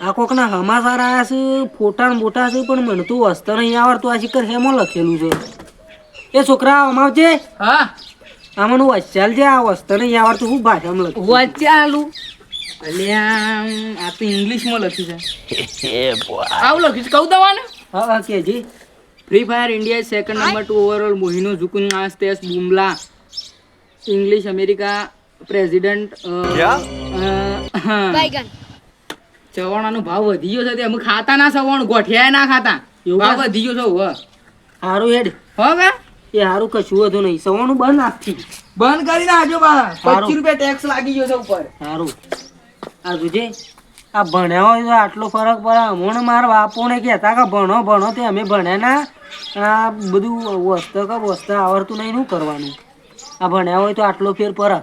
આ કોકના હમાસાર આયા છે ફોટા મોટા છે પણ મને તું વસ્ત નહીં આવડતું. આ શિકર હેમો લખેલું છે. એ છોકરા અમાવજે હા? આમાં વચ્ચાલ છે આ વસ્ત નહીં આવડતું હું ભાષામાં લખ્યું વચ્ચે આલું અલ્યા આ તો ઇંગ્લિશમાં લખ્યું છે. આવું લખ્યું છે? કહું દવાને? હા હા KG free fire India second number two overall મોહિનો ઝુકુન આસ્તેસ બુમલા. ઇંગ્લિશ અમેરિકા પ્રેસિડેન્ટ ચવાણાનો ભાવ વધી ગયો છે તે અમે ખાતા ના સવાણ ગોઠિયા ના ખાતા. ભાવ? વધી ગયો છે હવે સારું હેડ. હવે એ સારું કશું વધુ નહીં. સવાણું બંધ આપતી બંધ કરી નાખજો બા પચીસ રૂપિયા ટેક્સ લાગી ગયો છે ઉપર. સારું આ જોજે. આ ભણ્યા હોય તો આટલો ફરક પડે. હમણાં મારા બાપોને કહેતા કે ભણો ભણો તે અમે ભણ્યા ના. આ બધું વસ્તુ કે વસ્તુ આવડતું નહીં શું કરવાનું? આ ભણ્યા હોય તો આટલો ફેર પડે